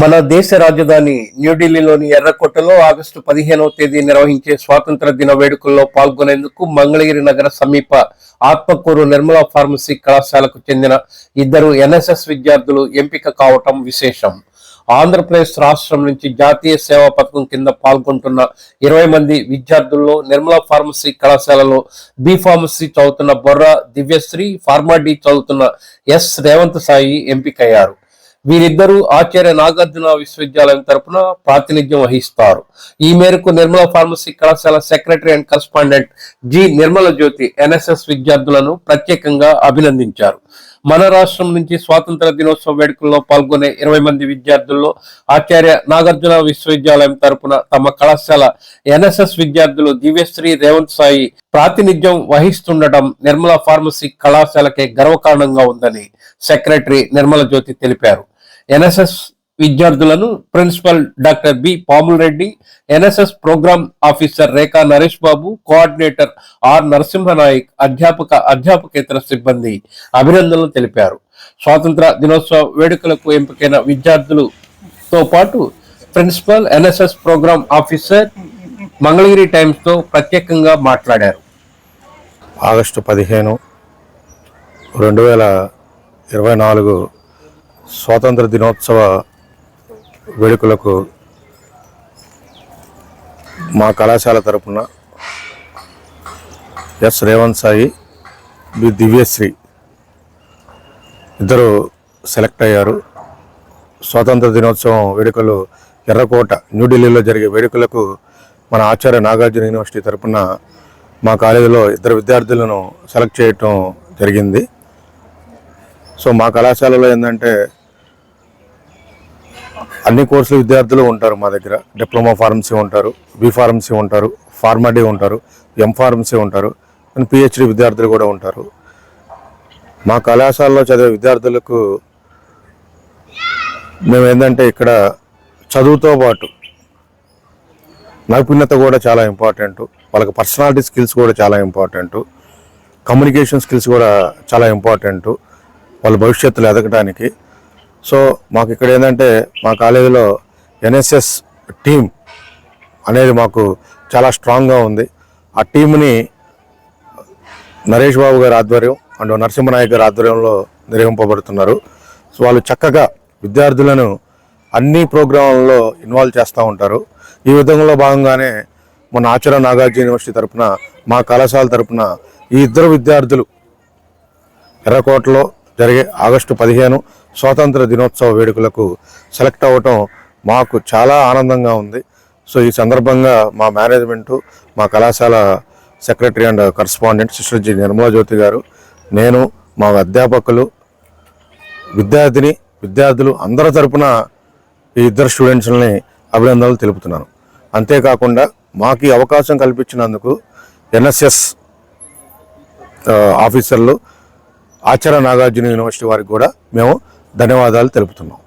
మన దేశ రాజధాని న్యూఢిల్లీలోని ఎర్రకోటలో ఆగస్టు పదిహేనవ తేదీ నిర్వహించే స్వాతంత్ర దిన వేడుకల్లో పాల్గొనేందుకు మంగళగిరి నగర సమీప ఆత్మకూరు నిర్మలా ఫార్మసీ కళాశాలకు చెందిన ఇద్దరు ఎన్ఎస్ఎస్ విద్యార్థులు ఎంపిక కావటం విశేషం. ఆంధ్రప్రదేశ్ రాష్ట్రం నుంచి జాతీయ సేవా పథకం కింద పాల్గొంటున్న ఇరవై మంది విద్యార్థుల్లో నిర్మలా ఫార్మసీ కళాశాలలో బి ఫార్మసీ చదువుతున్న బొర్ర దివ్యశ్రీ ఫార్మాడీ చదువుతున్న ఎస్ రేవంత్ సాయి ఎంపికయ్యారు. వీరిద్దరూ ఆచార్య నాగార్జున విశ్వవిద్యాలయం తరపున ప్రాతినిధ్యం వహిస్తారు. ఈ మేరకు నిర్మల ఫార్మసీ కళాశాల secretary and correspondent G. Nirmala Jyothi NSS విద్యార్థులను ప్రత్యేకంగా అభినందించారు. మన రాష్ట్రం నుంచి స్వాతంత్ర దినోత్సవ వేడుకల్లో పాల్గొనే ఇరవై మంది విద్యార్థుల్లో ఆచార్య నాగార్జున విశ్వవిద్యాలయం తరపున తమ కళాశాల ఎన్ఎస్ఎస్ విద్యార్థులు దివ్యశ్రీ రేవంత్ సాయి ప్రాతినిధ్యం వహిస్తుండటం నిర్మల ఫార్మసీ కళాశాలకే గర్వకారణంగా ఉందని సెక్రటరీ నిర్మల జ్యోతి తెలిపారు. ఎన్ఎస్ఎస్ విద్యార్థులను principal doctor B Pamul Reddy NSS programme officer Rekha Naresh Babu coordinator R Narasimhanayak అధ్యాపక అధ్యాపకేతర సిబ్బంది అభినందనలు తెలిపారు. స్వాతంత్ర దినోత్సవ వేడుకలకు ఎంపికైన విద్యార్థులతో పాటు principal NSS programme officer Mangalagiri టైమ్స్తో ప్రత్యేకంగా మాట్లాడారు. ఆగస్టు పదిహేను రెండు వేల ఇరవై నాలుగు స్వాతంత్ర దినోత్సవ వేడుకలకు మా కళాశాల తరపున ఎస్ రేవంత్ సాయి బి దివ్యశ్రీ ఇద్దరు సెలెక్ట్ అయ్యారు. స్వాతంత్ర దినోత్సవం వేడుకలు ఎర్రకోట న్యూఢిల్లీలో జరిగే వేడుకలకు మన ఆచార్య నాగార్జున యూనివర్సిటీ తరపున మా కాలేజీలో ఇద్దరు విద్యార్థులను సెలెక్ట్ చేయటం జరిగింది. సో మా కళాశాలలో ఏంటంటే అన్ని కోర్సుల విద్యార్థులు ఉంటారు మా దగ్గర. డిప్లొమా ఫార్మసీ ఉంటారు బి ఫార్మసీ ఉంటారు ఫార్మడీ ఉంటారు ఎం ఫార్మసీ ఉంటారు అండ్ పిహెచ్డి విద్యార్థులు కూడా ఉంటారు. మా కళాశాలలో చదివే విద్యార్థులకు మేము ఏంటంటే ఇక్కడ చదువుతో పాటు నైపుణ్యత కూడా చాలా ఇంపార్టెంట్. వాళ్ళకి పర్సనాలిటీ స్కిల్స్ కూడా చాలా ఇంపార్టెంట్. కమ్యూనికేషన్ స్కిల్స్ కూడా చాలా ఇంపార్టెంట్. వాళ్ళ భవిష్యత్తులో ఎదగడానికి సో మాకు ఇక్కడ ఏంటంటే మా కాలేజీలో ఎన్ఎస్ఎస్ టీం అనేది మాకు చాలా స్ట్రాంగ్గా ఉంది. ఆ టీంని నరేష్ బాబు గారి ఆధ్వర్యం అండ్ నరసింహనాయక్ గారి ఆధ్వర్యంలో నిర్వహింపబడుతున్నారు. సో వాళ్ళు చక్కగా విద్యార్థులను అన్ని ప్రోగ్రాంలలో ఇన్వాల్వ్ చేస్తూ ఉంటారు. ఈ విధంలో భాగంగానే మన ఆచార నాగార్జున యూనివర్సిటీ తరపున మా కళాశాల తరఫున ఈ ఇద్దరు విద్యార్థులు ఎర్రకోటలో జరిగే ఆగస్టు పదిహేను స్వాతంత్ర దినోత్సవ వేడుకలకు సెలెక్ట్ అవ్వటం మాకు చాలా ఆనందంగా ఉంది. సో ఈ సందర్భంగా మా మేనేజ్మెంటు మా కళాశాల secretary and correspondent sister G Nirmala Jyothi garu నేను మా అధ్యాపకులు విద్యార్థిని విద్యార్థులు అందరి తరపున ఈ ఇద్దరు స్టూడెంట్స్ని అభినందనలు తెలుపుతున్నాను. అంతేకాకుండా మాకు ఈ అవకాశం కల్పించినందుకు ఎన్ఎస్ఎస్ ఆఫీసర్లు ఆచార్య నాగార్జున యూనివర్సిటీ వారికి కూడా మేము ధన్యవాదాలు తెలుపుతున్నాం.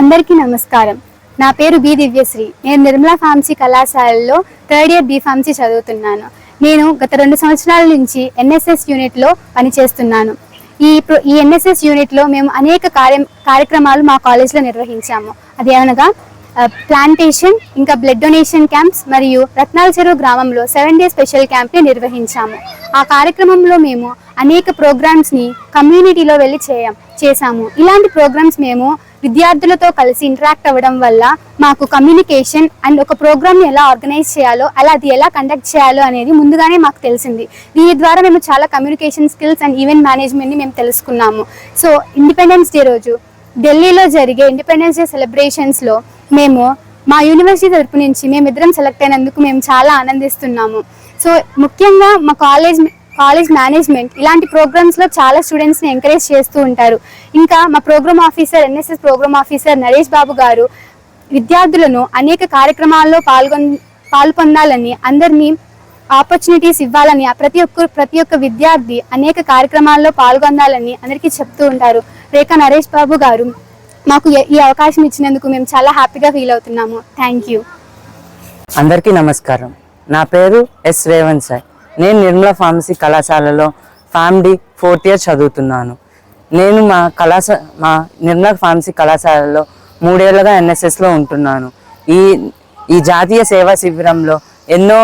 అందరికీ నమస్కారం. నా పేరు బి దివ్యశ్రీ. నేను నిర్మలా ఫార్మసీ కళాశాలలో థర్డ్ ఇయర్ బి ఫార్మసీ చదువుతున్నాను. నేను గత రెండు సంవత్సరాల నుంచి ఎన్ఎస్ఎస్ యూనిట్లో పనిచేస్తున్నాను. ఈ ఈ ఎన్ఎస్ఎస్ యూనిట్లో మేము అనేక కార్య కార్యక్రమాలు మా కాలేజ్లో నిర్వహించాము. అది అనగా ప్లాంటేషన్ ఇంకా బ్లడ్ డొనేషన్ క్యాంప్స్ మరియు రత్నాల చెరువు గ్రామంలో సెవెన్ డే స్పెషల్ క్యాంప్ని నిర్వహించాము. ఆ కార్యక్రమంలో మేము అనేక ప్రోగ్రామ్స్ని కమ్యూనిటీలో వెళ్ళి చేయం. చేశాము. ఇలాంటి ప్రోగ్రామ్స్ మేము విద్యార్థులతో కలిసి ఇంటరాక్ట్ అవ్వడం వల్ల మాకు కమ్యూనికేషన్ అండ్ ఒక ప్రోగ్రామ్ని ఎలా ఆర్గనైజ్ చేయాలో అలా అది ఎలా కండక్ట్ చేయాలో అనేది ముందుగానే మాకు తెలిసింది. దీని ద్వారా మేము చాలా కమ్యూనికేషన్ స్కిల్స్ అండ్ ఈవెంట్ మేనేజ్మెంట్ని మేము తెలుసుకున్నాము. సో ఇండిపెండెన్స్ డే రోజు ఢిల్లీలో జరిగే ఇండిపెండెన్స్ డే సెలబ్రేషన్స్లో మేము మా యూనివర్సిటీ తరపు నుంచి మేమిద్దరం సెలెక్ట్ అయినందుకు మేము చాలా ఆనందిస్తున్నాము. సో ముఖ్యంగా మా కాలేజ్ కాలేజ్ మేనేజ్మెంట్ ఇలాంటి ప్రోగ్రామ్స్లో చాలా స్టూడెంట్స్ని ఎంకరేజ్ చేస్తూ ఉంటారు. ఇంకా మా programme officer NSS programme officer Naresh Babu garu విద్యార్థులను అనేక కార్యక్రమాల్లో పాల్గొన్ పాల్పొందాలని అందరినీ ఆపర్చునిటీస్ ఇవ్వాలని ప్రతి ఒక్క ప్రతి ఒక్క విద్యార్థి అనేక కార్యక్రమాల్లో పాల్గొనాలని అందరికీ చెప్తూ ఉంటారు. రేఖా నరేష్ బాబు గారు మాకు ఈ అవకాశం ఇచ్చినందుకు మేము చాలా హ్యాపీగా ఫీల్ అవుతున్నాము. Thank you. అందరికీ నమస్కారం. నా పేరు ఎస్ రేవంత్ సార్. నేను నిర్మల ఫార్మసీ కళాశాలలో ఫ్యామిలీ ఫోర్త్ ఇయర్ చదువుతున్నాను. నేను మా కళాశా మా నిర్మల ఫార్మసీ కళాశాలలో మూడేళ్ళుగా ఎన్ఎస్ఎస్లో ఉంటున్నాను. ఈ ఈ జాతీయ సేవా శిబిరంలో ఎన్నో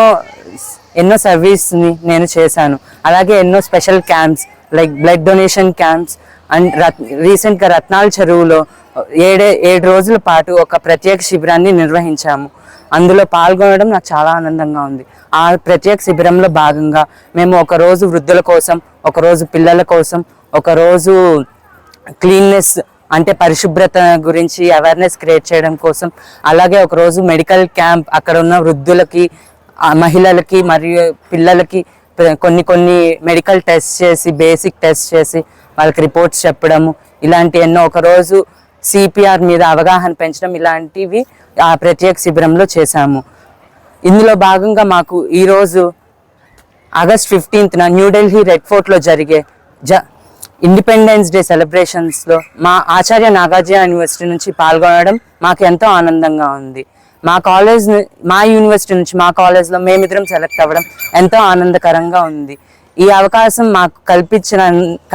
ఎన్నో సర్వీస్ని నేను చేశాను. అలాగే ఎన్నో special camps like blood donation camps and రత్ రీసెంట్గా రత్నాల చెరువులో ఏడే ఏడు రోజుల పాటు ఒక ప్రత్యేక శిబిరాన్ని నిర్వహించాము. అందులో పాల్గొనడం నాకు చాలా ఆనందంగా ఉంది. ఆ ప్రత్యేక శిబిరంలో భాగంగా మేము ఒక రోజు వృద్ధుల కోసం ఒకరోజు పిల్లల కోసం ఒకరోజు క్లీన్నెస్ అంటే పరిశుభ్రత గురించి అవేర్నెస్ క్రియేట్ చేయడం కోసం అలాగే ఒకరోజు మెడికల్ క్యాంప్ అక్కడ ఉన్న వృద్ధులకి మహిళలకి మరియు పిల్లలకి కొన్ని కొన్ని మెడికల్ టెస్ట్ చేసి బేసిక్ టెస్ట్ చేసి వాళ్ళకి రిపోర్ట్స్ చెప్పడము ఇలాంటి ఎన్నో ఒకరోజు సిపిఆర్ మీద అవగాహన పెంచడం ఇలాంటివి ఆ ప్రత్యేక శిబిరంలో చేశాము. ఇందులో భాగంగా మాకు ఈరోజు ఆగస్ట్ ఫిఫ్టీన్త్న న్యూఢిల్లీ రెడ్ ఫోర్ట్లో జరిగే జ ఇండిపెండెన్స్ డే సెలబ్రేషన్స్లో మా ఆచార్య నాగార్జున యూనివర్సిటీ నుంచి పాల్గొనడం మాకు ఎంతో ఆనందంగా ఉంది. మా కాలేజ్ మా యూనివర్సిటీ నుంచి మా కాలేజ్లో మేమిద్దరం సెలెక్ట్ అవ్వడం ఎంతో ఆనందకరంగా ఉంది. ఈ అవకాశం మాకు కల్పించిన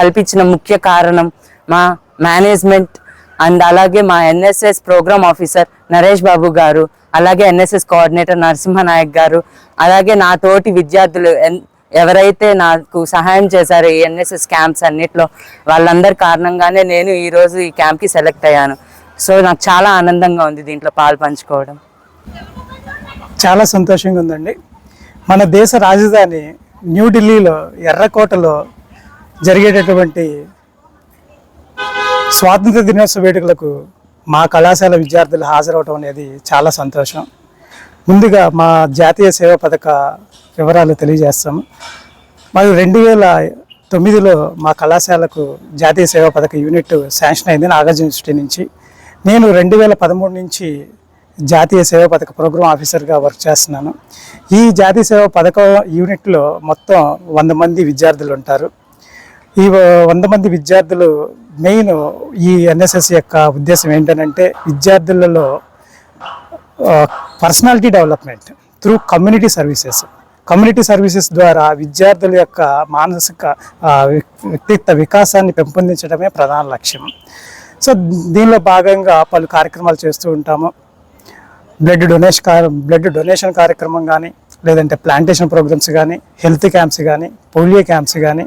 కల్పించిన ముఖ్య కారణం మా మేనేజ్మెంట్ అండ్ అలాగే మా NSS programme officer Naresh Babu garu అలాగే ఎన్ఎస్ఎస్ కోఆర్డినేటర్ నరసింహనాయక్ గారు అలాగే నా తోటి విద్యార్థులు ఎన్- ఎవరైతే నాకు సహాయం చేశారో ఈ ఎన్ఎస్ఎస్ క్యాంప్స్ అన్నిట్లో వాళ్ళందరి కారణంగానే నేను ఈరోజు ఈ క్యాంప్కి సెలెక్ట్ అయ్యాను. సో నాకు చాలా ఆనందంగా ఉంది దీంట్లో పాలు పంచుకోవడం చాలా సంతోషంగా ఉందండి. మన దేశ రాజధాని న్యూఢిల్లీలో ఎర్రకోటలో జరిగేటటువంటి స్వాతంత్ర దినోత్సవ వేడుకలకు మా కళాశాల విద్యార్థులు హాజరవటం అనేది చాలా సంతోషం. ముందుగా మా జాతీయ సేవా పథక వివరాలు తెలియజేస్తాము మరి రెండు వేల తొమ్మిదిలో మా కళాశాలకు జాతీయ సేవా పథక యూనిట్ శాంక్షన్ అయింది నాగార్జున యూనివర్సిటీ నుంచి. నేను రెండు వేల పదమూడు నుంచి జాతీయ సేవా పథక ప్రోగ్రామ్ ఆఫీసర్గా వర్క్ చేస్తున్నాను. ఈ జాతీయ సేవా పథకం యూనిట్లో మొత్తం వంద మంది విద్యార్థులు ఉంటారు. ఈ వంద మంది విద్యార్థులు మెయిన్ ఈ ఎన్ఎస్ఎస్ యొక్క ఉద్దేశం ఏంటంటే విద్యార్థులలో personality development through community services. Community services ద్వారా విద్యార్థుల యొక్క మానసిక వ్యక్తిత్వ వికాసాన్ని పెంపొందించడమే ప్రధాన లక్ష్యం. సో దీనిలో భాగంగా పలు కార్యక్రమాలు చేస్తూ ఉంటాము. బ్లడ్ డొనేషన్ బ్లడ్ డొనేషన్ కార్యక్రమం కానీ లేదంటే ప్లాంటేషన్ ప్రోగ్రామ్స్ కానీ హెల్త్ క్యాంప్స్ కానీ పోలియో క్యాంప్స్ కానీ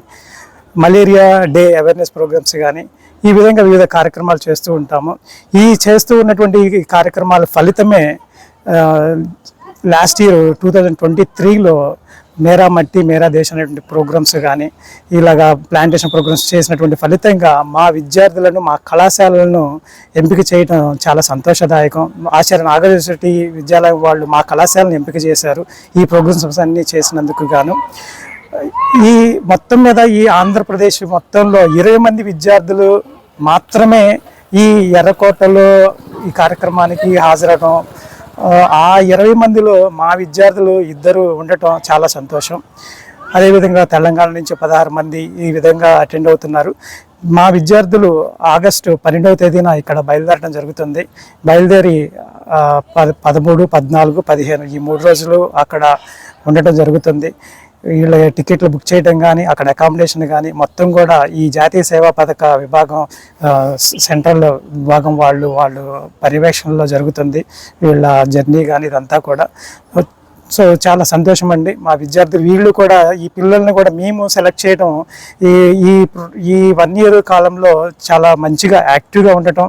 మలేరియా డే అవేర్నెస్ ప్రోగ్రామ్స్ కానీ ఈ విధంగా వివిధ కార్యక్రమాలు చేస్తూ ఉంటాము. ఈ చేస్తూ ఉన్నటువంటి కార్యక్రమాల ఫలితమే last year two thousand twenty త్రీలో మేరా మట్టి మేరా దేశం అనేటువంటి ప్రోగ్రామ్స్ కానీ ఇలాగా ప్లాంటేషన్ ప్రోగ్రామ్స్ చేసినటువంటి ఫలితంగా మా విద్యార్థులను మా కళాశాలలను ఎంపిక చేయడం చాలా సంతోషదాయకం. ఆచార్య నాగరేశ్వరి విద్యాలయం వాళ్ళు మా కళాశాలను ఎంపిక చేశారు. ఈ ప్రోగ్రామ్స్ అన్ని చేసినందుకు గాను. ఈ మొత్తం మీద ఈ ఆంధ్రప్రదేశ్ మొత్తంలో ఇరవై మంది విద్యార్థులు మాత్రమే ఈ ఎర్రకోటలో ఈ కార్యక్రమానికి హాజరవడం ఆ, ఇరవై మందిలో మా విద్యార్థులు ఇద్దరు ఉండటం చాలా సంతోషం. అదేవిధంగా తెలంగాణ నుంచి పదహారు మంది ఈ విధంగా అటెండ్ అవుతున్నారు. మా విద్యార్థులు ఆగస్టు పన్నెండవ తేదీన ఇక్కడ బయలుదేరడం జరుగుతుంది. బయలుదేరి పద పదమూడు పద్నాలుగు పదిహేను ఈ మూడు రోజులు అక్కడ ఉండటం జరుగుతుంది. వీళ్ళ టికెట్లు బుక్ చేయడం కానీ అక్కడ అకామిడేషన్ కానీ మొత్తం కూడా ఈ జాతీయ సేవా పథక విభాగం సెంట్రల్ విభాగం వాళ్ళు వాళ్ళు పర్యవేక్షణలో జరుగుతుంది. వీళ్ళ జర్నీ కానీ ఇదంతా కూడా. సో చాలా సంతోషం అండి. మా విద్యార్థులు వీళ్ళు కూడా ఈ పిల్లల్ని కూడా మేము సెలెక్ట్ చేయడం ఈ ఈ ఈ వన్ ఇయర్ కాలంలో చాలా మంచిగా యాక్టివ్గా ఉండటం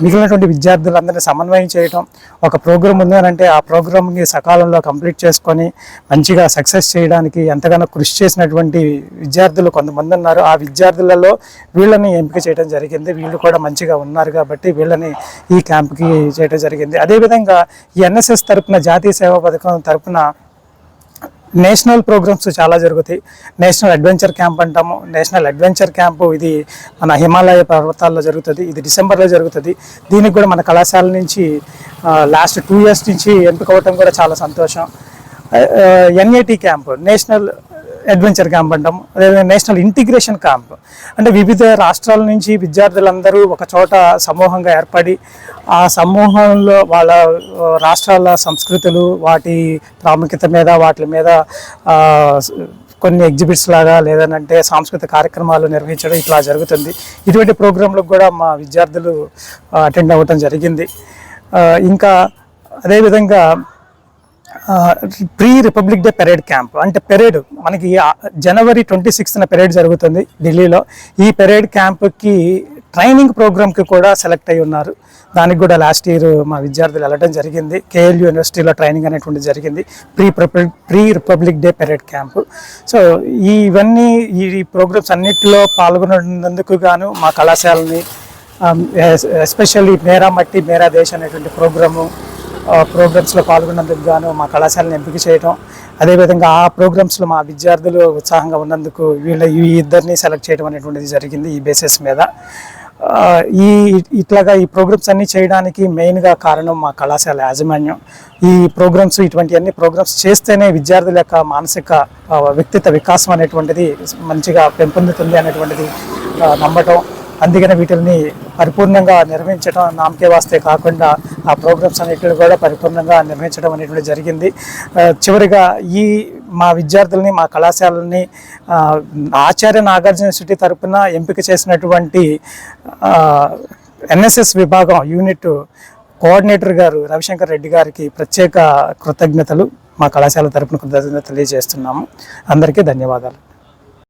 మిగిలినటువంటి విద్యార్థులందరినీ సమన్వయం చేయటం ఒక ప్రోగ్రామ్ ఉంది అని అంటే ఆ ప్రోగ్రామ్ని సకాలంలో కంప్లీట్ చేసుకొని మంచిగా సక్సెస్ చేయడానికి ఎంతగానో కృషి చేసినటువంటి విద్యార్థులు కొంతమంది ఉన్నారు. ఆ విద్యార్థులలో వీళ్ళని ఎంపిక చేయడం జరిగింది. వీళ్ళు కూడా మంచిగా ఉన్నారు కాబట్టి వీళ్ళని ఈ క్యాంప్కి చేయడం జరిగింది. అదేవిధంగా ఈ ఎన్ఎస్ఎస్ తరపున జాతీయ సేవా పథకం తరపున నేషనల్ ప్రోగ్రామ్స్ చాలా జరుగుతాయి. నేషనల్ అడ్వెంచర్ క్యాంప్ అంటాము. నేషనల్ అడ్వెంచర్ క్యాంపు ఇది మన హిమాలయ పర్వతాల్లో జరుగుతుంది. ఇది డిసెంబర్లో జరుగుతుంది. దీనికి కూడా మన కళాశాల నుంచి లాస్ట్ టూ ఇయర్స్ నుంచి ఎంపిక అవ్వటం కూడా చాలా సంతోషం. NAT camp national adventure camp అంటాం అదేవిధంగా నేషనల్ ఇంటిగ్రేషన్ క్యాంప్. అంటే వివిధ రాష్ట్రాల నుంచి విద్యార్థులందరూ ఒక చోట సమూహంగా ఏర్పడి ఆ సమూహంలో వాళ్ళ రాష్ట్రాల సంస్కృతులు వాటి ప్రాముఖ్యత మీద వాటి మీద కొన్ని ఎగ్జిబిట్స్ లాగా లేదనంటే సాంస్కృతిక కార్యక్రమాలు నిర్వహించడం ఇట్లా జరుగుతుంది. ఇటువంటి ప్రోగ్రాంలకు కూడా మా విద్యార్థులు అటెండ్ అవ్వటం జరిగింది. ఇంకా అదేవిధంగా pre republic day parade camp అంటే పెరేడ్ మనకి జనవరి ట్వంటీ సిక్స్త్న పెరేడ్ జరుగుతుంది ఢిల్లీలో. ఈ పెరేడ్ క్యాంప్కి ట్రైనింగ్ ప్రోగ్రామ్కి కూడా సెలెక్ట్ అయి ఉన్నారు. దానికి కూడా లాస్ట్ ఇయర్ మా విద్యార్థులు వెళ్ళడం జరిగింది. కేఎల్ యూనివర్సిటీలో ట్రైనింగ్ అనేటువంటి జరిగింది. Pre pre republic day parade camp. So ఈ ఇవన్నీ ఈ ప్రోగ్రామ్స్ అన్నిటిలో పాల్గొనందుకు గాను మా కళాశాలని ఎస్పెషల్లీ మేరా మట్టి మేరా దేశ్ అనేటువంటి ప్రోగ్రాము ప్రోగ్రామ్స్లో పాల్గొన్నందుకు గాను మా కళాశాలను ఎంపిక చేయడం అదేవిధంగా ఆ ప్రోగ్రామ్స్లో మా విద్యార్థులు ఉత్సాహంగా ఉన్నందుకు వీళ్ళ ఈ ఇద్దరిని సెలెక్ట్ చేయడం అనేటువంటిది జరిగింది ఈ బేసిస్ మీద. ఈ ఇట్లాగా ఈ ప్రోగ్రామ్స్ అన్నీ చేయడానికి మెయిన్గా కారణం మా కళాశాల యాజమాన్యం. ఈ ప్రోగ్రామ్స్ ఇటువంటి అన్ని ప్రోగ్రామ్స్ చేస్తేనే విద్యార్థుల యొక్క మానసిక వ్యక్తిత్వ వికాసం అనేటువంటిది మంచిగా పెంపొందుతుంది అనేటువంటిది నమ్మటం. అందుకనే వీటిని పరిపూర్ణంగా నిర్వహించడం నామకే వాస్తే కాకుండా ఆ ప్రోగ్రామ్స్ అన్నిటిని కూడా పరిపూర్ణంగా నిర్వహించడం అనేటువంటి జరిగింది. చివరిగా ఈ మా విద్యార్థుల్ని మా కళాశాలని ఆచార్య నాగార్జున యూనివర్సిటీ తరపున ఎంపిక చేసినటువంటి ఎన్ఎస్ఎస్ విభాగం యూనిట్ కోఆర్డినేటర్ గారు రవిశంకర్ రెడ్డి గారికి ప్రత్యేక కృతజ్ఞతలు. మా కళాశాల తరపున కృతజ్ఞతలు తెలియజేస్తున్నాము. అందరికీ ధన్యవాదాలు.